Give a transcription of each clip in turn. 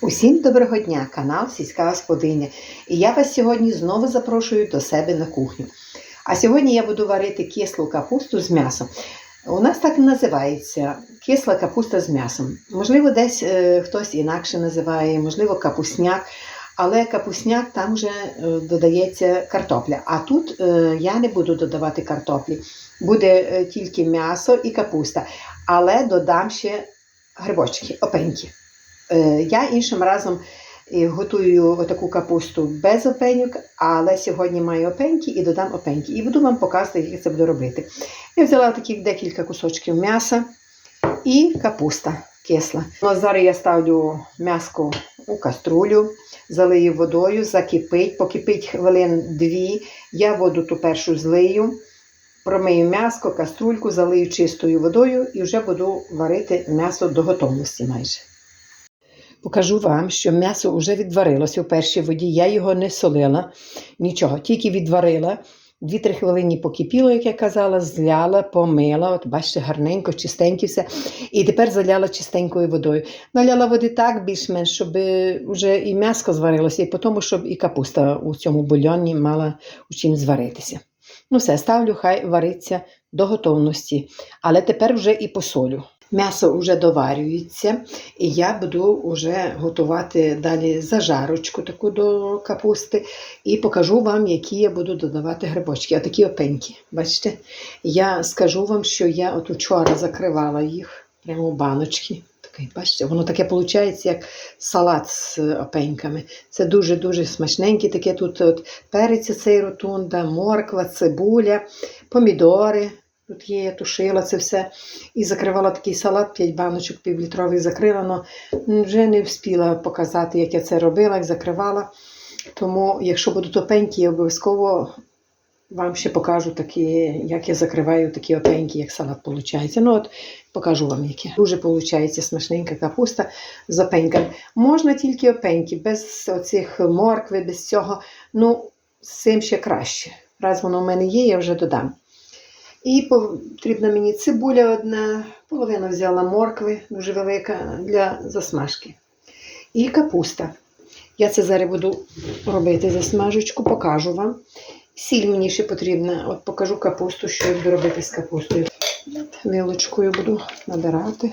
Усім доброго дня, канал Сільська Господиня. І я вас сьогодні знову запрошую до себе на кухню. А сьогодні я буду варити кислу капусту з м'ясом. У нас так і називається кисла капуста з м'ясом. Можливо, десь е, хтось інакше називає, можливо, капусняк. Але капусняк там вже е, додається картопля. А тут е, я не буду додавати картоплі. Буде е, тільки м'ясо і капуста. Але додам ще грибочки, опеньки. Е, Я іншим разом е, готую таку капусту без опеньок, але сьогодні маю опеньки і додам опеньки. І буду вам показувати, як це буду робити. Я взяла таких декілька кусочків м'яса і капуста кисла. Ну, зараз я ставлю м'яско у каструлю, залию водою, закипить, покипить хвилин дві. Я воду ту першу злию. Промию м'яско, каструльку, залию чистою водою і вже буду варити м'ясо до готовності майже. Покажу вам, що м'ясо вже відварилося в першій воді. Я його не солила, нічого, тільки відварила. Дві-три хвилини покипіло, як я казала, зляла, помила. От бачите, гарненько, чистенько все. І тепер заляла чистенькою водою. Наляла води так більш-менш, щоб вже і м'ясо зварилося, і потім, щоб і капуста у цьому бульйоні мала у чим зваритися. Ну все, ставлю, хай вариться до готовності. Але тепер вже і посолю. М'ясо вже доварюється, і я буду вже готувати далі зажарочку таку до капусти. І покажу вам, які я буду додавати грибочки. А такі опенькі. Бачите? Я скажу вам, що я от учора закривала їх прямо у баночки. Бачите, воно таке виходить, як салат з опеньками. Це дуже-дуже смачненьке. Таке тут от перець цей ротунда, морква, цибуля, помідори. Тут є, я тушила це все і закривала такий салат, 5 баночок півлітрових закрила, але вже не встигла показати, як я це робила, як закривала. Тому, якщо будуть опенькі, я обов'язково вам ще покажу такі, як я закриваю такі опенькі, як салат виходить. Ну от покажу вам, яке. Дуже виходить смачненька капуста з опеньками. Можна тільки опеньки, без оцих моркви, без цього. Ну, з цим ще краще. Раз воно в мене є, я вже додам. І потрібна мені цибуля одна, половину взяла моркви, дуже велика для засмажки. І капуста. Я це зараз буду робити засмажечку, покажу вам. Сіль мені ще потрібна. От покажу капусту, що я буду робити з капустою. Вилочкою буду набирати.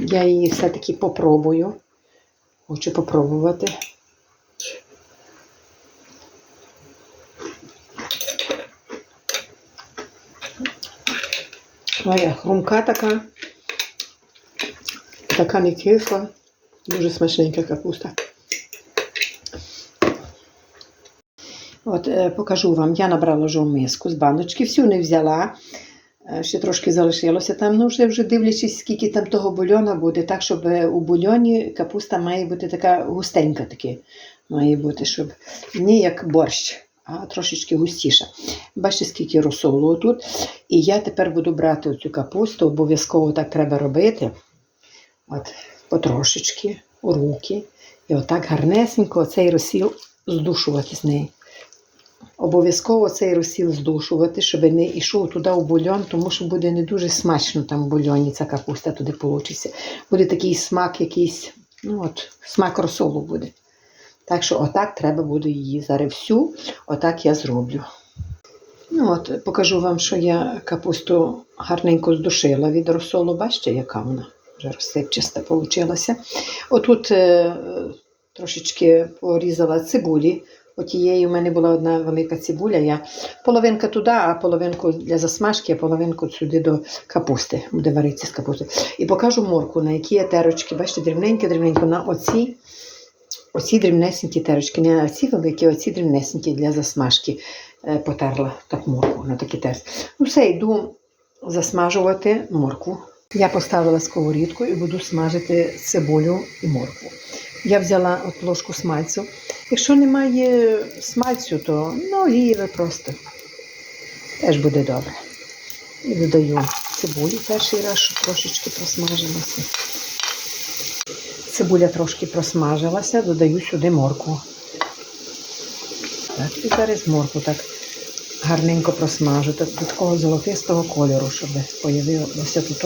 Я її все-таки попробую. Хочу попробувати. Моя хрумка така, така не кисла, дуже смачненька капуста. От, е, покажу вам, я набрала вже миску з баночки, всю не взяла, е, ще трошки залишилося там, ну вже вже дивлячись, скільки там того бульйона буде, так, щоб е, у бульйоні капуста має бути така густенька, таки, має бути, щоб не як борщ трошечки густіша. Бачите, скільки розсолу тут. І я тепер буду брати оцю капусту, обов'язково так треба робити. От, потрошечки у руки. І отак гарнесенько цей розсіл здушувати з неї. Обов'язково цей розсіл здушувати, щоб не йшов туди у бульон, тому що буде не дуже смачно там в бульоні ця капуста туди вийде. Буде такий смак якийсь, ну от, смак розсолу буде. Так що отак треба буде її зараз всю, отак я зроблю. Ну от, Покажу вам, що я капусту гарненько здушила від розсолу. Бачите, яка вона вже розсипчаста вийшла. Отут е, трошечки порізала цибулі. Отієї в мене була одна велика цибуля. Я половинка туди, а половинку для засмажки, а половинку сюди до капусти. Буде варитися з капусти. І покажу морку, на які я терочки, бачите, дрібненькі-дрібненько на оці. Оці дрібнесенькі терочки, не оці великі, оці дрібнесенькі для засмажки е, потерла так морку на такі терс. Ну все, йду засмажувати моркву. Я поставила сковорідку і буду смажити цибулю і моркву. Я взяла от ложку смальцю. Якщо немає смальцю, то ну, олієве просто теж буде добре. І додаю цибулю перший раз, щоб трошечки просмажилося. Цибуля трошки просмажилася, додаю сюди моркву. Так, і зараз моркву так гарненько просмажу, так до такого золотистого кольору, щоб з'явилося тут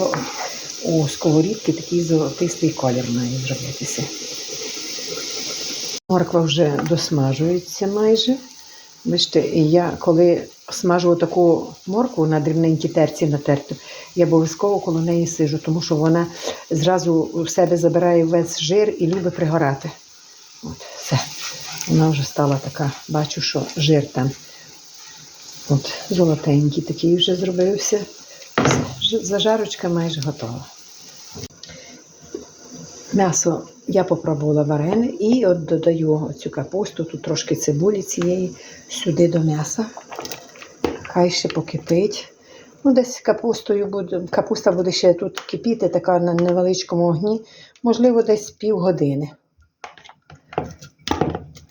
у сковорідки такий золотистий колір має зробитися. Морква вже досмажується майже. Бачите, я коли смажу таку моркву на дрібненькій терці натерту, я обов'язково коло неї сижу, тому що вона зразу в себе забирає весь жир і любить пригорати. От, все. Вона вже стала така, бачу, що жир там. От, золотенький такий вже зробився. Зажарочка майже готова. М'ясо я попробувала варене і от додаю цю капусту, тут трошки цибулі цієї сюди до м'яса. Хай ще покипить. Ну, десь капустою буде, капуста буде ще тут кипіти, така на невеличкому огні, можливо, десь півгодини.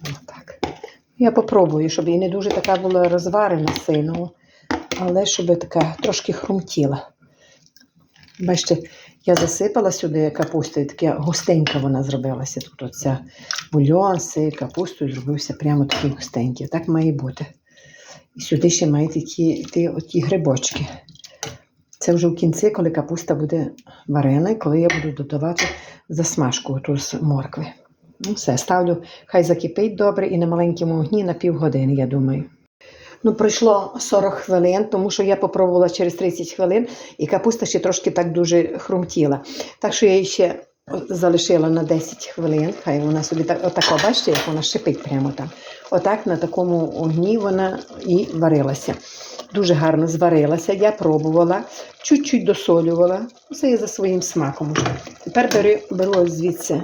Отак. Я попробую, щоб і не дуже така була розварена сильно, але щоб така трошки хрумтіла. Бачите, я засипала сюди капусту, і така густенька вона зробилася. Тут оця бульон з капустою зробився прямо такий густенький. Так має бути. І сюди ще мають йти, йти оті грибочки. Це вже в кінці, коли капуста буде варена, і коли я буду додавати засмажку ту з моркви. Ну, все, ставлю, хай закипить добре і на маленькому огні на півгодини, я думаю. Ну, пройшло 40 хвилин, тому що я попробувала через 30 хвилин, і капуста ще трошки так дуже хрумтіла. Так що я її ще залишила на 10 хвилин. Хай вона собі так, отако, бачите, як вона шипить прямо там. Отак на такому огні вона і варилася. Дуже гарно зварилася. Я пробувала, чуть-чуть досолювала. Все я за своїм смаком. Тепер беру, беру звідси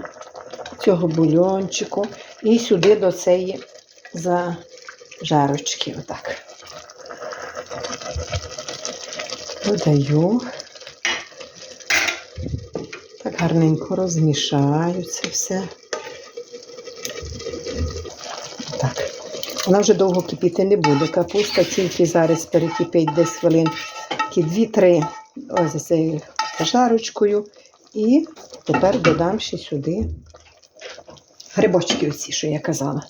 цього бульончику і сюди до цієї зажарочки. Отак. Додаю. Так гарненько розмішаю це все. Вона вже довго кипіти не буде. Капуста тільки зараз перекипить десь хвилин такі 2-3 ось цією жарочкою. І тепер додам ще сюди грибочки оці, що я казала.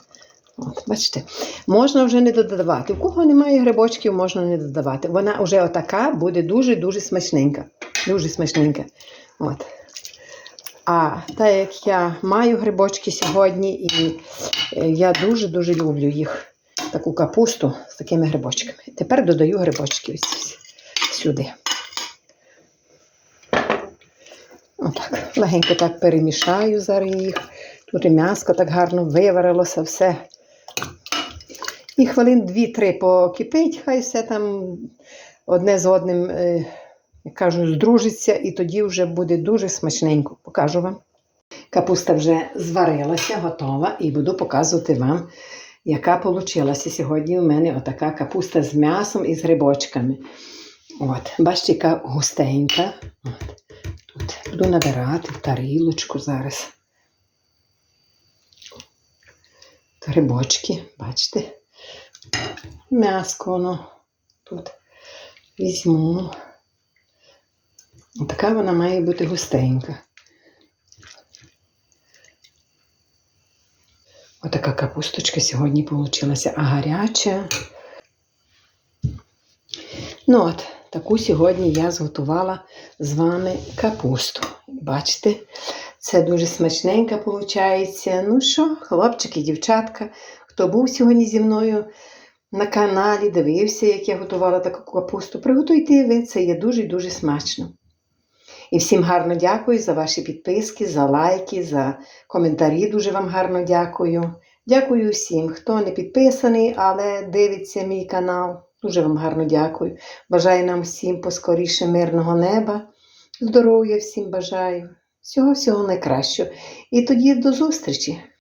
От, бачите, можна вже не додавати. У кого немає грибочків, можна не додавати. Вона вже отака буде дуже-дуже смачненька. Дуже смачненька. От. А так як я маю грибочки сьогодні, і е, я дуже-дуже люблю їх, таку капусту з такими грибочками. Тепер додаю грибочки ось сюди. Отак. Легенько так перемішаю зараз їх. Тут і м'яско так гарно виварилося все. І хвилин 2-3 покипить, хай все там одне з одним, е, кажу, здружиться, і тоді вже буде дуже смачненько. Покажу вам. Капуста вже зварилася, готова, і буду показувати вам, яка вийшла сьогодні у мене отака капуста з м'ясом і з грибочками. От, бачите, яка густенька. От. Тут буду набирати тарілочку зараз. Грибочки, бачите? М'яско воно тут візьму. Така вона має бути густенька. Отака капусточка сьогодні вийшла, а гаряча. Ну от, таку сьогодні я зготувала з вами капусту. Бачите, це дуже смачненька виходить. Ну що, хлопчики, дівчатка, хто був сьогодні зі мною на каналі, дивився, як я готувала таку капусту, приготуйте ви, це є дуже і дуже смачно. І всім гарно дякую за ваші підписки, за лайки, за коментарі. Дуже вам гарно дякую. Дякую всім, хто не підписаний, але дивиться мій канал. Дуже вам гарно дякую. Бажаю нам всім поскоріше мирного неба. Здоров'я всім бажаю. Всього-всього найкращого. І тоді до зустрічі!